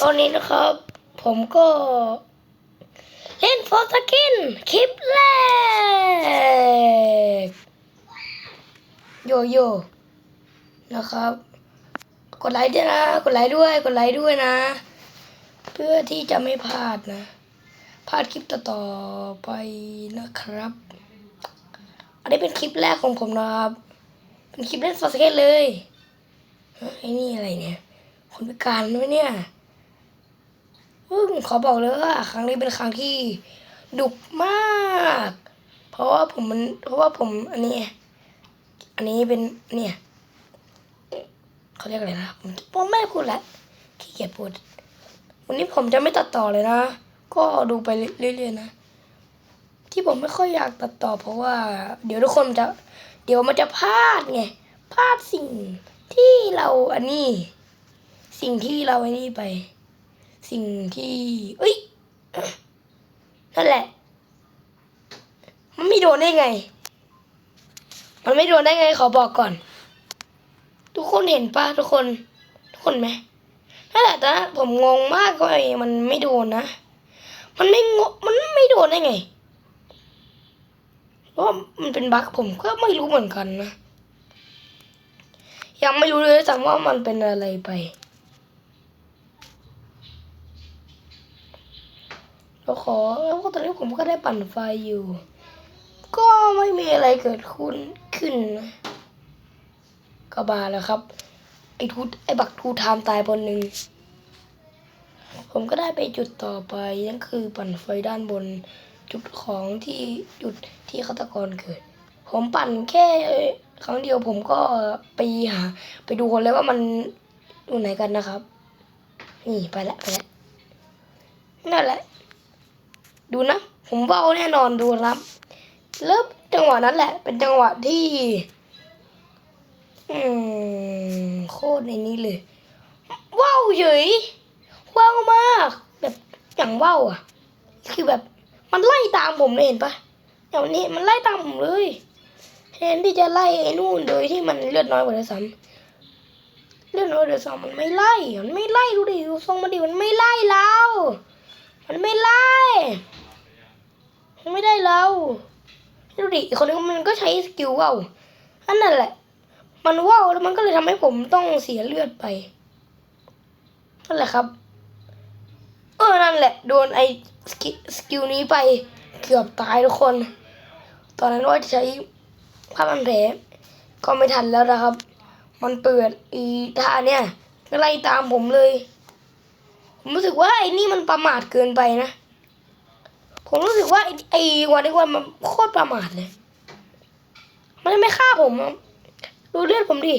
ตอนนี้นะครับ ผมก็ เล่นฟอร์สกินคลิปแรก โยโย่นะครับ กดไลค์ด้วยนะ กดไลค์ด้วย กดไลค์ด้วยนะ เพื่อที่จะไม่พลาดนะ พลาดคลิปต่อๆไปนะครับ อันนี้เป็นคลิปแรกของผมนะครับ เป็นคลิปเล่นฟอร์สเกตเลยไอ้นี่อะไรเนี่ยคนพิการด้วยเนี่ย อืมขอบอกเลยว่าครั้งนี้เป็นครั้งที่ดุมาก เพราะว่าผมมันเพราะว่าผมอันนี้ อันนี้เป็นเนี่ยเขาเรียกอะไรนะผมผมไม่พูดละขี้เกียจพูด วันนี้ผมจะไม่ตัดต่อเลยนะ ก็ดูไปเรื่อยๆนะ ที่ผมไม่ค่อยอยากตัดต่อ เพราะว่า เดี๋ยวทุกคนจะ เดี๋ยวมันจะพลาดไงพลาดสิ่งที่เราอันนี้ สิ่งที่เราอันนี้ไป สิ่งที่เอ้ยนั่นแหละ มันไม่โดนได้ไง มันไม่โดนได้ไงขอบอกก่อน ทุกคนเห็นปะทุกคน ทุกคนไหมนั่นแหละนะผมงงมากเลยมันไม่โดนนะ มันไม่งมันไม่โดนได้ไงเพราะว่ามันเป็นบั๊กผมก็ไม่รู้เหมือนกันนะ ยังไม่รู้เลยซ้ำว่ามันเป็นอะไรไป แล้วขอแล้วก็ตอนนี้ผมก็ได้ปั่นไฟอยู่ ก็ไม่มีอะไรเกิดขึ้นขึ้นนะก็บาแล้วครับ ไอ้ทูไอ้บักทูไทม์ตายบนหนึ่งผมก็ได้ไปจุดต่อไปนั่นคือปั่นไฟด้านบน จุดของที่จุดที่ฆาตกรเกิด ผมปั่นแค่ครั้งเดียวผมก็ไปหาไปดูคนเลยว่ามันอยู่ไหนกันนะครับ นี่ไปละไปละนั่นแหละ ดูนะ ผมเบ้าแน่นอนดูครับเริ่มจังหวะนั้นแหละ เป็นจังหวะที่อืมโคตรในนี้เลย ว้าวเฉยว้าวมาก แบบอย่างว้าวอะ คือแบบมันไล่ตามผมเลยเห็นปะอย่างนี้มันไล่ตามผมเลยแทนที่จะไล่ไอ้นู่นโดยที่มันเลือดน้อยกว่าเดิมซ้ำเลือดน้อยกว่าเดิมซ้ำมันไม่ไล่ มันไม่ไล่ดูดิดูทรงมันดิมันไม่ไล่เรา มันไม่ไล่ ไม่ได้เราดูดิคนนึงมันก็ใช้สกิลว่าวอันนั่นแหละ มันว่าวแล้วมันก็เลยทำให้ผมต้องเสียเลือดไปนั่นแหละครับ เออนั่นแหละ โดนไอ้สกิสกิลนี้ไปเกือบตายทุกคน ตอนนั้นว่าจะใช้ผ้าพันแผลก็ไม่ทันแล้วนะครับ มันเปิดอีท่าเนี่ยก็ไล่ตามผมเลย ผมรู้สึกว่าไอ้นี่มันประมาทเกินไปนะ ผมรู้สึกว่าไอ้วันนี้วันมันโคตรประมาทเลย มันไม่ฆ่าผมดูเลือดผมดิ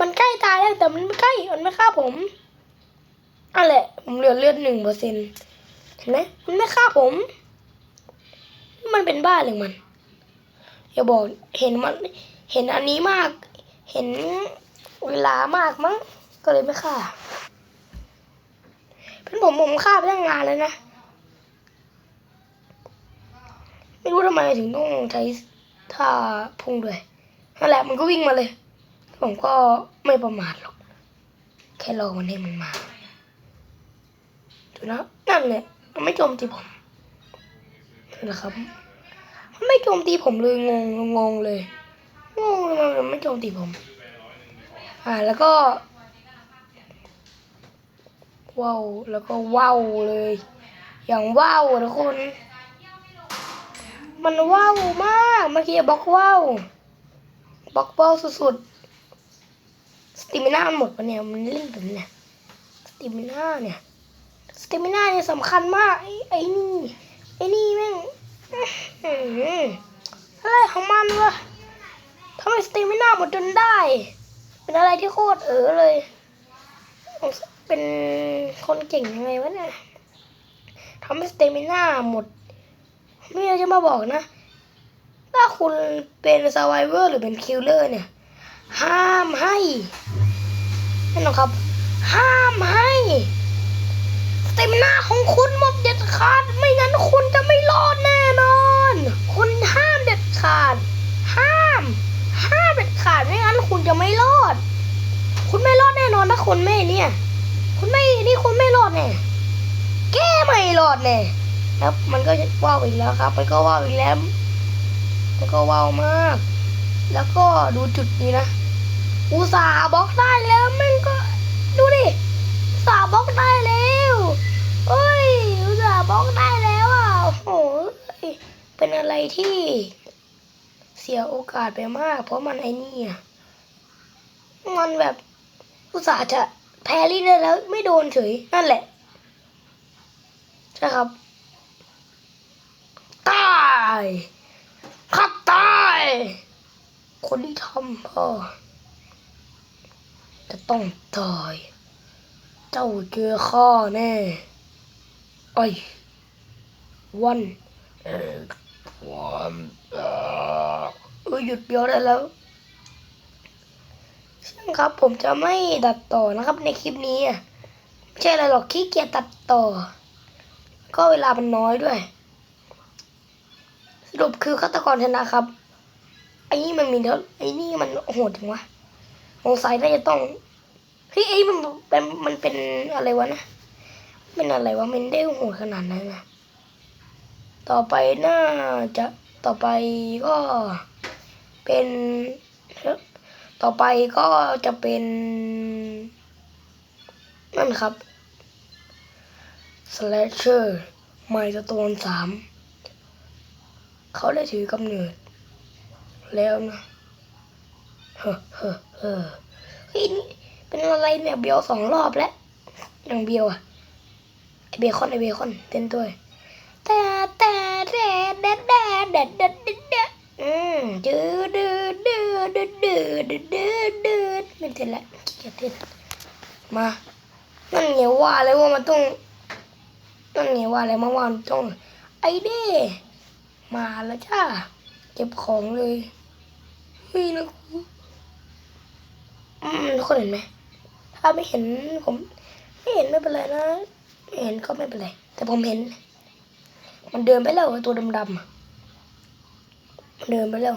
มันใกล้ตายแล้วแต่มันไม่ใกล้ มันไม่ฆ่าผมอันแหละ ผมเหลือเลือดหนึ่งเปอร์เซ็นเห็นไหมมันไม่ฆ่าผม มันเป็นบ้าเลยมัน อย่าบอก เห็นมัน เห็นอันนี้มาก เห็นเวลามากมั้ง ก็เลยไม่ฆ่า เป็นผมผมฆ่าไปตั้งนานเลยนะ ไม่รู้ ทำไมถึงต้องใช้ท่าพุ่งด้วยนั่นแหละมันก็วิ่งมาเลย ผมก็ไม่ประมาทหรอก แค่รอมันให้มันมาดูนะนั่นแหละมันไม่โจมตีผมนั่แหละครับมันไม่โจมตีผมเลยงงงงเลยงงเลยมันไม่โจมตีผม อ่าแล้วก็ว้าวแล้วก็ว้าวเลย อย่างว้าวทุกคน มันว้าวมากเมื่อกี้บล็อกว้าวบล็อกว้าวสุดๆสติมิน่าหมดปะเนี่ยมันเล่นแบบเนี่ยสติมิน่าเนี่ยสติมิน่าเนี่ยสำคัญมากไอ้ไอ้นี่ไอ้นี่แม่งอื้อหืออะไรของมันวะทำไมสติมิน่าหมดจนได้ เป็นอะไรที่โคตรเออเลย เป็นคนเก่งยังไงวะเนี่ยทำให้สเตมิน่าหมด ไม่อยากจะมาบอกนะ ถ้าคุณเป็นซ u r v i เวอร์หรือเป็นคิลเลอร์เนี่ย ห้ามให้นั่นนครับ ห้ามให้เต็มิน่าของคุณหมดเด็ดขาด ไม่งั้นคุณจะไม่รอดแน่นอน คุณห้ามเด็ดขาด ห้าม ห้ามเด็ดขาดไม่งั้นคุณจะไม่รอด คุณไม่รอดแน่นอนถ้าคุณไม่เนี่ย คุณไม่นี่คุณไม่รอดแน่แกไม่รอดแน่ แล้วมันก็ว่าวอีกแล้วครับ มันก็ว่าวอีกแล้ว มันก็ว่าวมาก แล้วก็ดูจุดนี้นะ อุตส่าห์บล็อกได้แล้วมันก็ดูดิสาบล็อกได้แล้วเอ้ยอุตส่าห์บล็อกได้แล้วอะโอ้โหเป็นอะไรที่เสียโอกาสไปมาก เพราะมันไอ้นี่อะมันแบบอุตส่าห์จะแพ้ลี่ได้แล้วไม่โดนเฉยนั่นแหละ ใช่ครับ ตายขับตาย คนที่ทำพ่อจะต้องตาย เจ้าเจอข้าแน่ไอ้ยวันเอ่อวันเอ่อเออหยุดเบี้ยวได้แล้วซึ่งครับผมจะไม่ตัดต่อนะครับในคลิปนี้อะไม่ใช่อะไรหรอกขี้เกียจตัดต่อ ก็เวลามันน้อยด้วยส รุปคือฆาตกรชนะครับ ไอ้นี่มันมีเท่าไอ้นี่มันโหดจังวะสงสัยน่าจะต้องเฮ้ยไอ้มันเป็นมันเป็นอะไรวะนะเป็นอะไรวะมันได้โหดขนาดนั้นนะต่อไปน่าจะต่อไปก็เป็นต่อไปก็จะเป็นนั่นครับ slasher ไมสโตนสาม เขาได้ถือกำเนิด แล้วนะเฮ้อเฮ้อเฮ้อเฮ้ยนี่เป็นอะไรเนี่ยเบียวสองรอบแล้วยังเบียวอะไอเบคอนไอเบคอนเต้นด้วยแต่แต่แต่แดดแดดแดดแดดแดดดอืมดื้อดื้อดื้อดื้อดื้อดื้อดื้อดื้อไม่เต้นละเกียจเต้นมานั่นไงว่าเลยว่ามันต้องนั่นไงว่าอะไรมาว่ามันต้องไอเด้ มาแล้วจ้าเก็บของเลยเฮ้ยนะอืมทุกคนเห็นไหมถ้าไม่เห็นผม ไม่เห็นไม่เป็นไรนะไม่เห็นก็ไม่เป็นไรแต่ผมเห็น มันเดินไปแล้วตัวดำๆมันเดินไปแล้ว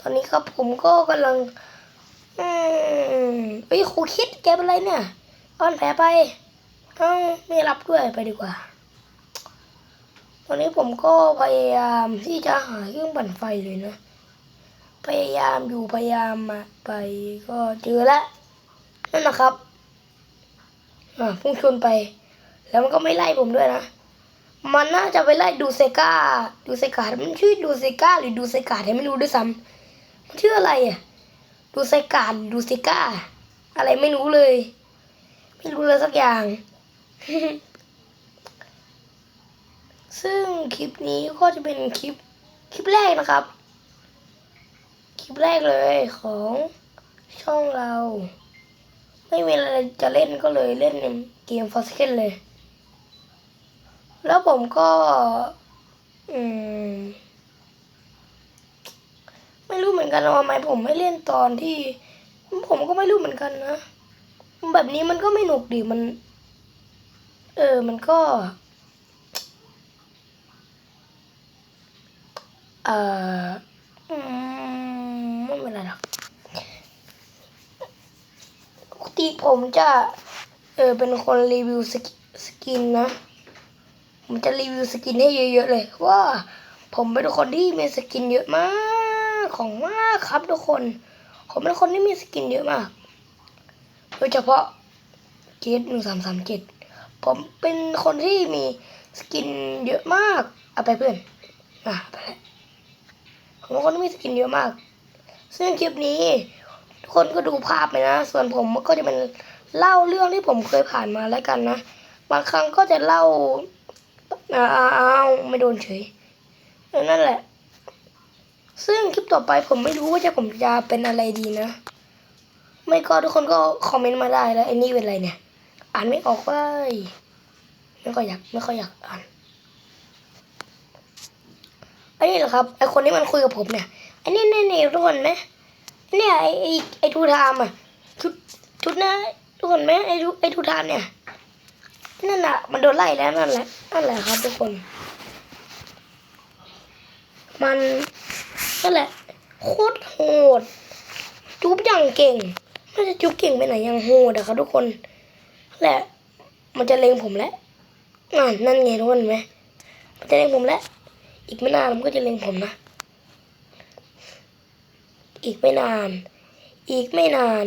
ตอนนี้ครับผมก็กำลังอืมเฮ้ยครูคิดแกเป็นไรเนี่ยอ้อนแผลไปเอ้าไม่รับด้วยไปดีกว่า ตอนนี้ผมก็พยายามที่จะหาเครื่องปั่นไฟเลยนะ พยายามอยู่พยายามมาไปก็เจอแล้วนั่นนะครับอ่าพุ่งชนไป แล้วมันก็ไม่ไล่ผมด้วยนะ มันน่าจะไปไล่ดูเซกาดูเซกามันชื่อดูเซกาหรือดูเซกาเนี่ยไม่รู้ด้วยซ้ำมันชื่ออะไรอะดูเซกาดูเซกาอะไรไม่รู้เลย ไม่รู้เลยสักอย่าง ซึ่งคลิปนี้ก็จะเป็นคลิปคลิปแรกนะครับ คลิปแรกเลยของช่องเรา ไม่มีอะไรจะเล่นก็เลยเล่นเกมฟอสเคนเลย แล้วผมก็ อืม ไม่รู้เหมือนกันว่าทำไมผมไม่เล่นตอนที่ ผมก็ไม่รู้เหมือนกันนะ แบบนี้มันก็ไม่หนุกดิมัน เออมันก็ เออมไม่เป็นไรหรอกปกติผมจะ เออเป็นคนรีวิวสกิสกินนะ ผมจะรีวิวสกินให้เยอะๆเลยว่าผมเป็นคนที่มีสกินเยอะมาก ของมากครับทุกคน ผมเป็นคนที่มีสกินเยอะมาก โดยเฉพาะเกตหนึ่งสามสามเจ็ดผมเป็นคนที่มีสกินเยอะมาก เอาไปเพื่อน อะไปแล้ว มเป็นคนที่มีสกินเยอะมาก ซึ่งคลิปนี้ ทุกคนก็ดูภาพไปนะ ส่วนผมก็จะเป็นเล่าเรื่องที่ผมเคยผ่านมาแล้วกันนะ บางครั้งก็จะเล่าอ้าวไม่โดนเฉยนั่นแหละ ซึ่งคลิปต่อไปผมไม่รู้ว่าจะผมจะเป็นอะไรดีนะ ไม่ก็ทุกคนก็คอมเมนต์มาได้แล้วไอ้นี่เป็นอะไรเนี่ย อ่านไม่ออกเว้ยไม่ค่อยอยากไม่ค่อยอยากอ่าน อ้นี่เหรอครับไอคนที่มันคุยกับผมเนี่ยอ้นี่นี่นี่ทุกคนไหมเนี่ยไอไอไอทูทามอะชุดชุดนะทุกคนไหมไอทูไอทูทามเนี่ยนั่นน่ะมันโดนไล่แล้วนั่นแหละนั่นแหละครับทุกคน มันนั่นแหละโคตรโหดจุ๊บอย่างเก่งน่าจะจุ๊บเก่งไปไหนยังโหดอะครับทุกคนแหละมันจะเล็งผมแล้วอ่านั่นไงทุกคนไหมมันจะเล็งผมแล้ว อีกไม่นานมันก็จะเล็งผมนะ อีกไม่นาน อีกไม่นาน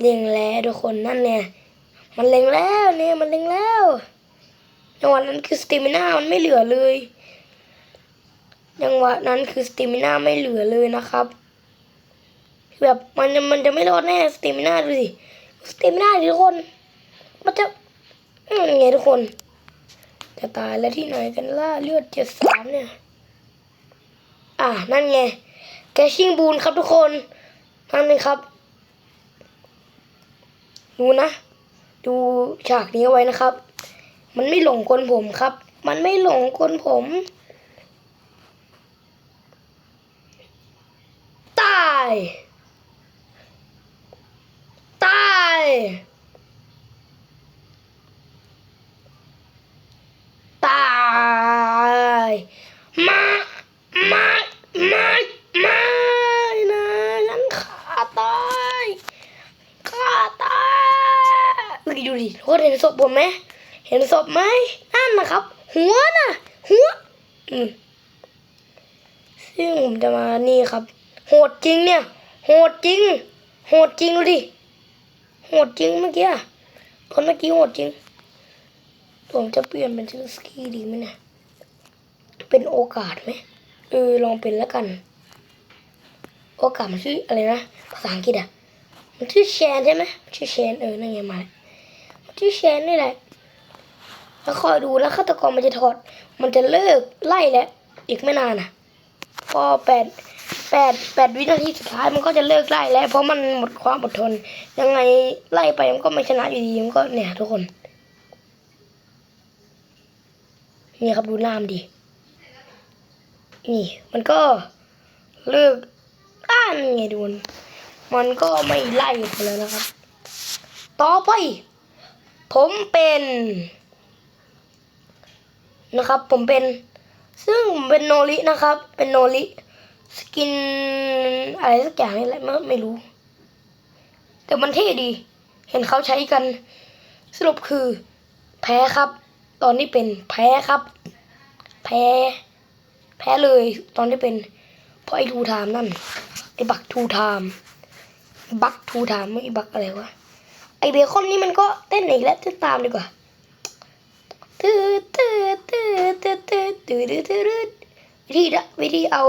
เล็งแล้วทุกคนนั่นเนี่ย มันเล็งแล้วเนี่ยมันเล็งแล้วจังหวะนั้นคือสเตมิน่ามันไม่เหลือเลยจังหวะนั้นคือสเตมิน่าไม่เหลือเลยนะครับ แบบมันจะมันจะไม่รอดแน่สเตมิน่าดูสิสเตมิน่าทุกคน มันจะไงทุกคน จะตายแล้วที่ไหนกันล่ะเลือดเจ็ดสามเนี่ย อ่านั่นไงแกชิงบูนครับทุกคนนั่นเลยครับ ดูนะ ดูฉากนี้เอาไว้นะครับ มันไม่หลงกลผมครับ มันไม่หลงกลผม ตาย ตาย ตายมามามามานะงั้นข้าตายข้าตายดูดิดูดิทุกคนเห็นศพ ผมไหมเห็นศพไหมนั่นนะครับ หัวน่ะ หัว อืมซึ่งผมจะมานี่ครับ โหดจริงเนี่ย โหดจริง โหดจริงดูดิโหดจริงเมื่อกี้อะคนเมื่อกี้โหดจริง ผมจะเปลี่ยนเป็นชื่อสกีดีไหมเนี่ยเป็นโอกาสไหมเออลองเป็นแล้วกัน โอกาสมันชื่ออะไรนะภาษาอังกฤษอะมันชื่อแชนใช่ไหมชื่อแชนเออนั่นไงมาแล้ว มันชื่อแชนนี่แหละ แล้วคอยดูแล้วฆาตกรมันจะถอด มันจะเลิกไล่แล้ว อีกไม่นานอะพอแปดแปดแปดวินาทีสุดท้ายมันก็จะเลิกไล่แล้ว เพราะมันหมดความอดทน ยังไงไล่ไปมันก็ไม่ชนะอยู่ดีมันก็เนี่ย ทุกคนนี่ครับดูน้ามดินี่ มันก็เลิกอ่านไงดูมันมันก็ไม่ไล่ไปแล้วนะครับ ต่อไป ผมเป็นนะครับ ผมเป็น ซึ่งผมเป็นโนรินะครับ เป็นโนริสกินอะไรสักอย่างนี่แหละไม่ไม่รู้ แต่มันเท่ดี เห็นเขาใช้กัน สรุปคือ แพ้ครับ ตอนนี้เป็นแพ้ครับ แพ้ แพ้เลย ตอนที่เป็นเพราะไอ้ทูไทม์นั่นไอ้บักทูไทม์บักทูไทม์ไม่ไอ้บักอะไรวะ ไอเบคอนนี่มันก็เต้นอีกแล้วจะตามดีกว่าตื้อตื้อตื้อตื้อตื้อตื้อตื้อตื้อวิธีละวิธีเอา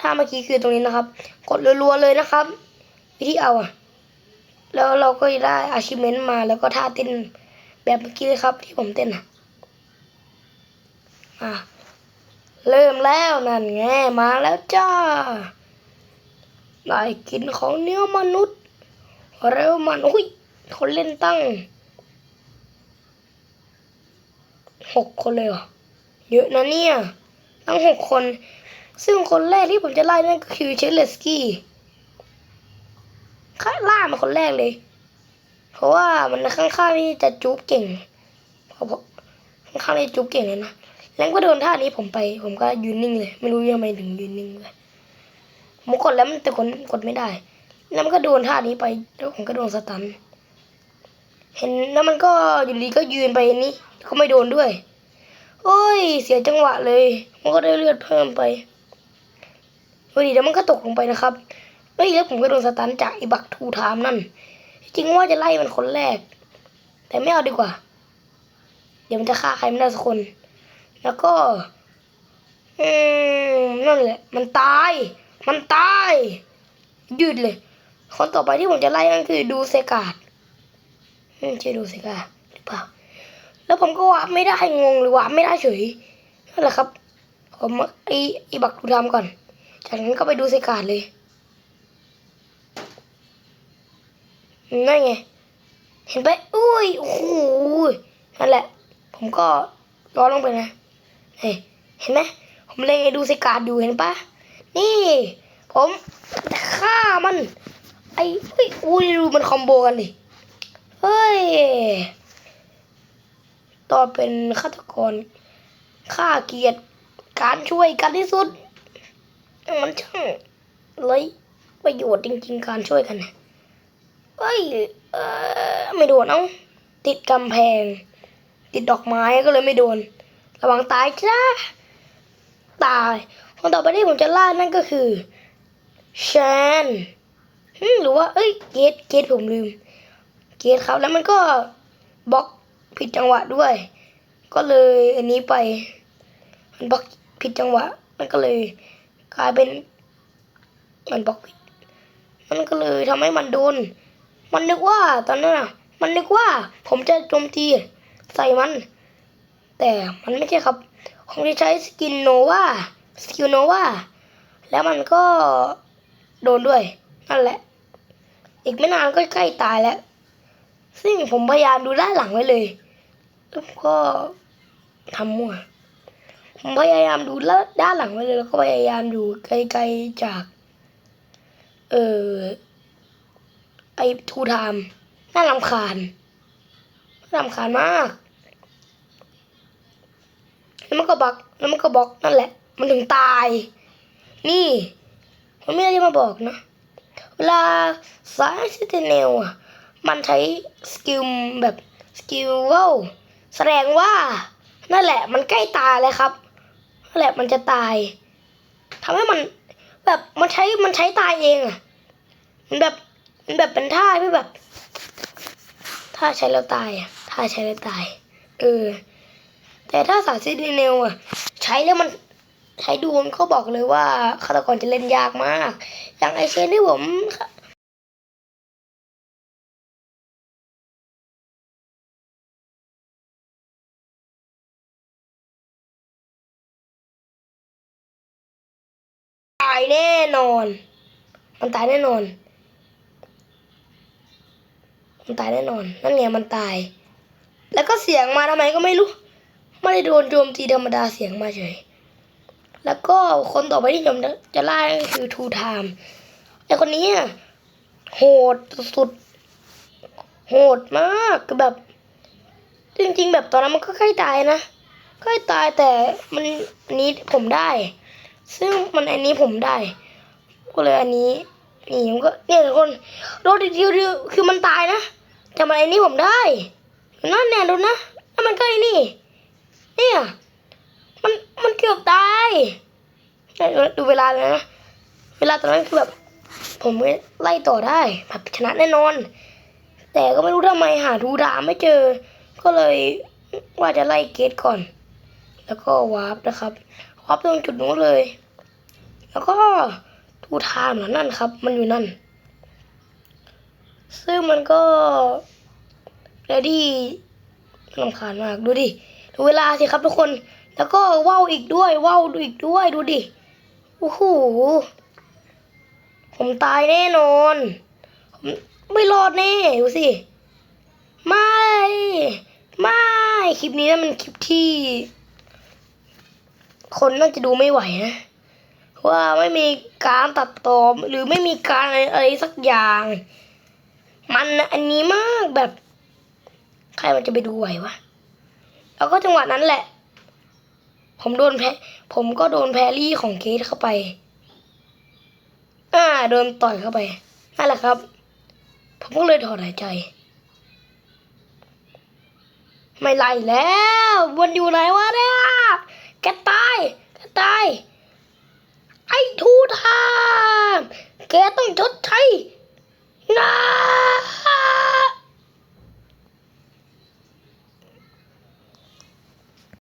ท่าเมื่อกี้คือตรงนี้นะครับ กดรัวๆเลยนะครับ วิธีเอาอะแล้วเราก็ได้อาชิเมนต์มาแล้วก็ท่าเต้นแบบเมื่อกี้เลยครับ ที่ผมเต้นอะอะเริ่มแล้วนั่นไงมาแล้วจ้าได้กินของเนื้อมนุษย์เร็วมันอุ้ย คนเล่นตั้งหกคนเลยเหรอ เยอะนะเนี่ย ตั้งหกคน ซึ่งคนแรกที่ผมจะไล่นั่นก็คือเชลเลสกี้ข้าล่ามาคนแรกเลย เพราะว่ามันข้างๆนี่จะจุ๊บเก่งเพราะข้างๆนี่จุ๊บเก่งเลยนะ แล้วก็โดนท่านี้ผมไป ผมก็ยืนนิ่งเลย ไม่รู้ยังไงถึงยืนนิ่งเลยผมกดแล้วมันแต่กดกดไม่ได้ แล้วมันก็โดนท่านี้ไป แล้วผมก็โดนสตัน เห็นแล้วมันก็อยู่ดีก็ยืนไปนี่ก็ไม่โดนด้วยโอ้ย เสียจังหวะเลย มันก็ได้เลือดเพิ่มไปพอดีแล้วมันก็ตกลงไปนะครับเฮ้ยแล้วผมก็โดนสตันจากไอ้บักทูทามนั่น จริงว่าจะไล่มันคนแรก แต่ไม่เอาดีกว่า เดี๋ยวมันจะฆ่าใครไม่ได้สักคน แล้วก็ อืมนั่นแหละ มันตาย มันตาย ยืดเลย คนต่อไปที่ผมจะไล่ก็คือดูเซกาด อืมชื่อดูเซกาดหรือเปล่า แล้วผมก็วาไม่ได้งงหรือวาไม่ได้เฉยนั่นแหละครับ ผมไอไอบักดูทำก่อน จากนั้นก็ไปดูเซกาดเลยนั่นไง เห็นไปอุ้ยโอ้โหนั่นแหละ ผมก็ร้อนลงไปนะเฮ้ยเห็นไหมผมเล็งไอ้ดูเซกาดอยู่เห็นปะนี่ ผมฆ่ามัน ไอ้เฮ้ยอุ้ยดูมันคอมโบกันดิ เฮ้ย ตอนเป็นฆาตกรฆ่าเกียรติการช่วยกันที่สุด มันช่างเลยประโยชน์จริง ๆ การช่วยกันเฮ้ยเออไม่โดนเอ้าติดกำแพง ติดดอกไม้ก็เลยไม่โดน ระวังตายจ้าตายคนต่อไปที่ผมจะล่านั่นก็คือแชนหรือว่า เอ้ยเกตเกตผมลืม เกตครับ แล้วมันก็บล็อกผิดจังหวะด้วย ก็เลยอันนี้ไป มันบล็อกผิดจังหวะ มันก็เลยกลายเป็นมันบล็อกผิดมันก็เลยทำให้มันโดน มันนึกว่าตอนนั้นน่ะ มันนึกว่าผมจะโจมตีใส่มัน แต่มันไม่ใช่ครับ ผมจะใช้สกินโนวาสกิลโนวาแล้วมันก็โดนด้วย นั่นแหละ อีกไม่นานก็ใกล้ตายแล้ว ซึ่งผมพยายามดูด้านหลังไว้เลย แล้วก็ทำมั่วผมพยายามดูด้านหลังไว้เลย แล้วก็พยายามอยู่ไกลๆจาก เออไอทูไทม์น่ารำคาญน่ารำคาญมากแล้วมันก็บล็อกแล้วมันก็บล็อกนั่นแหละ มันถึงตาย นี่ผมไม่ได้มาบอกนะ เวลาสายซิเทเนลอะ มันใช้สกิลแบบสกิลเว่าแสดงว่านั่นแหละมันใกล้ตายแล้วครับนั่นแหละมันจะตายทำให้มันแบบมันใช้มันใช้ตายเองอะมันแบบมันแบบเป็นท่าที่แบบถ้าใช้แล้วตายอะถ้าใช้แล้วตายเออแต่ถ้าสารซิดีเนลอะใช้แล้วมันใช้ดูมันก็บอกเลยว่าฆาตกรจะเล่นยากมาก อย่างไอเชนที่ผมายแน่นอน มันตายแน่นอน มันตายแน่นอน นั่นไงมันตาย แล้วก็เสียงมาทำไมก็ไม่รู้ ไม่ได้โดนโจมตีธรรมดาเสียงมาเฉย แล้วก็คนต่อไปที่ผมจะไล่ก็คือทูไทม์ไอคนนี้โหดสุด โหดมากคือแบบ จริงๆ แบบตอนนั้นมันก็ใกล้ตายนะใกล้ตายแต่มันนี้ผมได้ ซึ่งมันอันนี้ผมได้ ก็เลยอันนี้นี่ผมก็เนี่ยทุกคนโดนทีเดียวคือมันตายนะแต่มันอันนี้ผมได้นั่นแน่ดูนะแล้วมันก็ไอ้นี่เนี่ยมันมันเกือบตายดูเวลาเลยนะเวลาตอนนั้นคือแบบผมไล่ต่อได้แบบชนะแน่นอน แต่ก็ไม่รู้ทำไมหาทูดามไม่เจอ ก็เลยว่าจะไล่เกตก่อน แล้วก็วาร์ปนะครับ วาร์ปตรงจุดนู้นเลย แล้วก็ทูทามเหรอนั่นครับ มันอยู่นั่น ซึ่งมันก็เรดี้ลำคาญมากดูดิดูเวลาสิครับทุกคน แล้วก็ว่าวอีกด้วยว่าวอีกด้วยดูดิโอ้โหผมตายแน่นอนผมไม่รอดแน่ดูสิ ไม่ ไม่ คลิปนี้นะมันคลิปที่ คนน่าจะดูไม่ไหวนะว่าไม่มีการตัดต่อหรือไม่มีการอะไรสักอย่าง มันอันนี้มากแบบ ใครมันจะไปดูไหววะแล้วก็จังหวะนั้นแหละ ผมโดนแพผมก็โดนแพรี่ของเกตเข้าไป อ่าโดนต่อยเข้าไปนั่นแหละครับ ผมก็เลยถอนหายใจ ไม่ไล่แล้วมันอยู่ไหนวะเนี่ย แกตายแกตาย ไอ้ทูทามแกต้องชดใช้นะ